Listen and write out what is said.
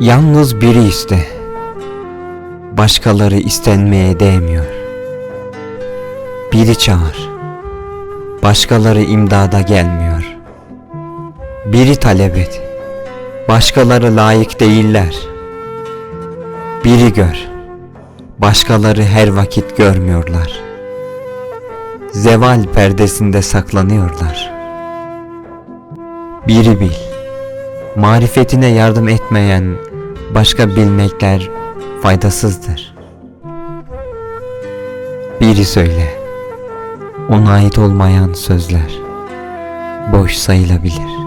Yalnız biri iste. Başkaları istenmeye değmiyor. Biri çağır. Başkaları imdada gelmiyor. Biri talep et. Başkaları layık değiller. Biri gör. Başkaları her vakit görmüyorlar. Zeval perdesinde saklanıyorlar. Biri bil. Marifetine yardım etmeyen başka bilmekler faydasızdır. Biri söyle. Ona ait olmayan sözler boş sayılabilir.